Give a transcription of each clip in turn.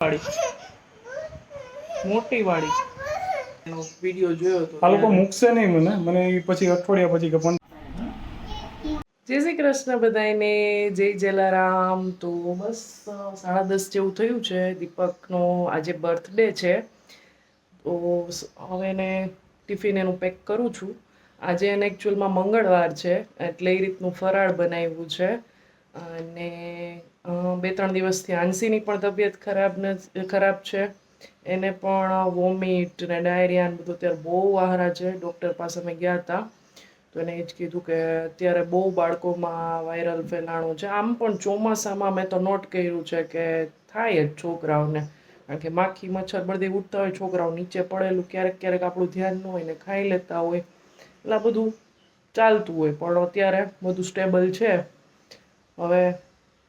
વાળી. મોટી વાળી. એનો વીડિયો જોયો તો આ લોકો મૂકશે નહીં મને. મને ઈ પછી અઠવાડિયા પછી કે જય શ્રી કૃષ્ણ બધાને જય જલારામ. તો બસ સાડા દસ જેવું થયું છે. દીપકનો આજે બર્થડે છે. તો હવે એને ટિફિન એનું પેક કરું છું. આજે એને એકચ્યુઅલમાં મંગળવાર છે. એટલે એ રીતનું ફરાળ બનાવ્યું છે. અને બે ત્રણ દિવસથી આંસીની પણ તબિયત ખરાબ ખરાબ છે. એને પણ વોમિટ ને ડાયરિયા બધું અત્યારે બહુ આહારા છે. ડૉક્ટર પાસે અમે ગયા હતા. તો એને એ જ કીધું કે અત્યારે બહુ બાળકોમાં વાયરલ ફેલાણું છે. આમ પણ ચોમાસામાં મેં તો નોટ કર્યું છે કે થાય જ છોકરાઓને. કારણ કે માખી મચ્છર બળદી ઉઠતા હોય, છોકરાઓ નીચે પડેલું ક્યારેક ક્યારેક આપણું ધ્યાન ન હોય ને ખાઈ લેતા હોય. એટલે બધું ચાલતું હોય. પણ અત્યારે બધું સ્ટેબલ છે. હવે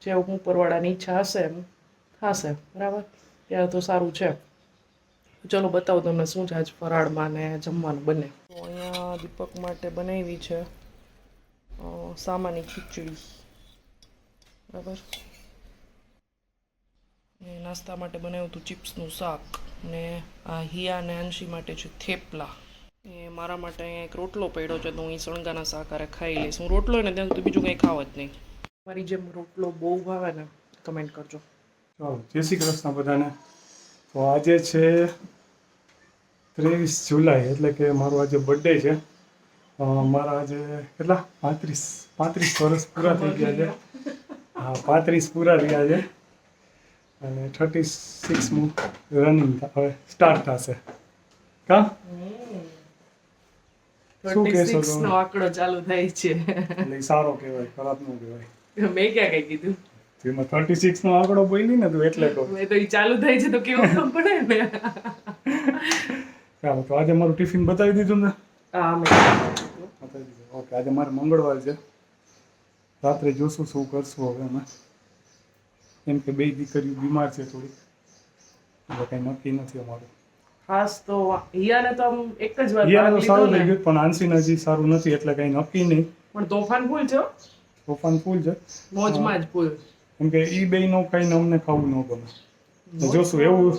જે ઉપરવાળાની ઈચ્છા હશે એમ, થશે, બરાબર? ત્યારે તો સારું છે. ચલો, બતાવું તમને શું છે આજ ફરાળમાં ને જમવાનું બને. અહીંયા દીપક માટે બનાવી છે સામાની ખીચડી, બરાબર? ને નાસ્તા માટે બનાવ્યું હતું ચિપ્સનું શાક ને આ હિયા ને અંશી માટે છે થેપલા. એ મારા માટે અહીંયા એક રોટલો પડ્યો છે, તો હું એ શણગાના શાકારે ખાઈ લઈશ. હું રોટલો ને, ત્યાં સુધી બીજું કંઈ ખાવ જ નહીં. મારી જેમ રોટલો બહુ ભાવે ને કમેન્ટ કરજો. ચાલો જય શ્રી કૃષ્ણ બધાને. તો આજે છે ત્રેવીસ જુલાઈ એટલે કે મારો આજે બર્થડે છે. મારા આજે કેટલા? પાંત્રીસ પાંત્રીસ વર્ષ પૂરા થઈ ગયા છે. હા પાંત્રીસ પૂરા થયા છે. અને થર્ટી સિક્સમું રનિંગ હવે સ્ટાર્ટ થશે. કા? શું કહેશો સિક્સ આંકડો ચાલુ થાય છે. એટલે સારો કહેવાય ખરાબનું કહેવાય. મેં ક્યાં કઈ કીધું? તેમાં થર્ટી સિક્સનો આંકડો બોલી ને તું એટલે કહું. મેં તો એ ચાલુ થાય છે તો કેવું ખબર પડે ને? ચાલો તો આજે મારું ટિફિન બતાવી દીધું ને હા મેં બતાવી દીધું. ઓકે આજે મારે મંગળવાર છે. રાત્રે જોશું શું કરશું હવે અમે. કેમ કે બે દીકરીઓ બીમાર છે થોડી એટલે કંઈ નક્કી નથી અમારું. ખાસ તો હિયાને તો આમ એક જ વાર હિયાને તો સારું થઈ ગયું પણ આંસીને સારું નથી એટલે કંઈ નક્કી નહીં. પણ તોફાન ફૂલ છે. તોફાન ફૂલ છે. મોજમાં જ પુલ કેમ કે ઈ કઈ ખાઈને અમને ખાવું ન ગમે. તો જોશું એવું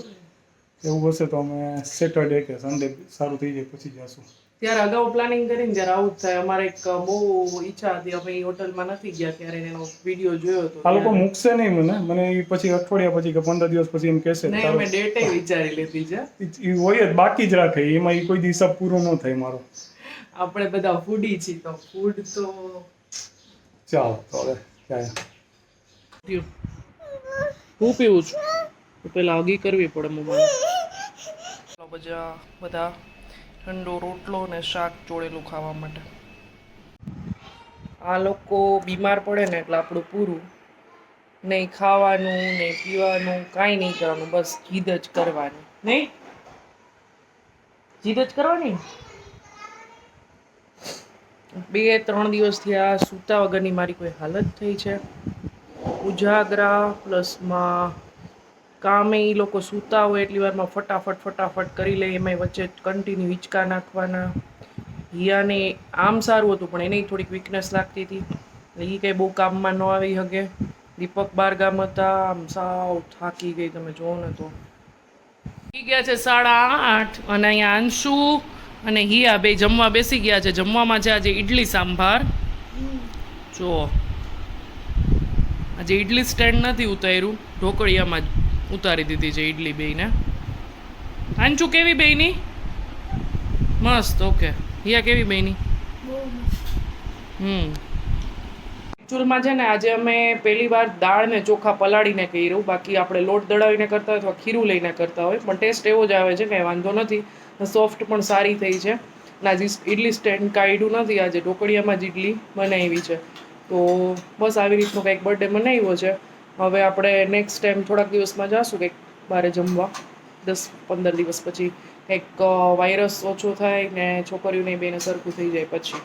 એવું હશે તો અમે સેટરડે કે સન્ડે સારું થઈ જાય પછી જશું. ત્યારે અગાઉ પ્લાનિંગ કરીને જ્યારે આવું થાય અમારે એક બહુ ઈચ્છા હતી અમે હોટલમાં નથી ગયા ત્યારે એનો વીડિયો જોયો હતો. આ લોકો મૂકશે નહીં મને મને એ પછી અઠવાડિયા પછી કે પંદર દિવસ પછી એમ કહેશે. નહીં અમે ડેટે વિચારી લીધી છે. એ હોય જ બાકી જ રાખે એમાં એ કોઈ દિવસ પૂરો ન થાય મારો. આપણે બધા ફૂડી છીએ તો ફૂડ તો ચાલો તો ક્યાં હું પીવું છું. પેલા અગી કરવી પડે મમ્માને. બધા બધા ઠંડો રોટલો ને શાક ચોળેલું ખાવા માટે. આ લોકો બીમાર પડે ને એટલે આપણું પૂરું નહીં ખાવાનું નહીં પીવાનું કાંઈ નહીં કરવાનું બસ જીદ જ કરવાની. નહીં? જીદ જ કરવાની? બે, ત્રણ દિવસથી આ સૂતા વગરની મારી કોઈ હાલત થઈ છે. ઉજાગરા પ્લસમાં કામે એ લોકો સૂતા હોય એટલી વારમાં ફટાફટ ફટાફટ કરી લે, એમાંય વચ્ચે કન્ટિન્યુ હિંચકા નાખવાના. હિયાને આમ સારું હતું, પણ એને થોડીક વીકનેસ લાગતી હતી. એ કંઈ બહુ કામમાં ન આવી શકે દીપક બાર ગામ હતા, આમ સાવ થાકી ગઈ, તમે જુઓ ને તો. ગયા છે સાડા આઠ, અને અહીંયા અંશુ અને હિયા બે જમવા બેસી ગયા છે. જમવામાં છે આજે ઇડલી સાંભાર. જો આજે ઇડલી સ્ટેન્ડ નથી ઉતાર્યું. ઢોકળિયામાં જ ઉતારી દીધી છે ઇડલી બેયને. આંચુ કેવી બેયની? મસ્ત ઓકે. હિયા કેવી બેયની? હમ. એકચ્યુઅલમાં છે ને આજે અમે પહેલી વાર દાળ ને ચોખા પલાળીને કર્યું. બાકી આપણે લોટ દળાવીને કરતા હોય અથવા ખીરું લઈને કરતા હોય. પણ ટેસ્ટ એવો જ આવે છે કંઈ વાંધો નથી. સોફ્ટ પણ સારી થઈ છે. અને આજે ઇડલી સ્ટેન્ડ કાઢ્યું નથી, આજે ઢોકળિયામાં જ ઇડલી બનાવી છે. તો બસ આવી રીતનો કંઈક બર્થડે મનાવ્યો છે. હવે આપણે નેક્સ્ટ ટાઈમ થોડાક દિવસમાં જાશું કંઈક બહાર જમવા. દસ પંદર દિવસ પછી કંઈક વાયરસ ઓછો થાય ને છોકરીઓને બેને સરખું થઈ જાય પછી.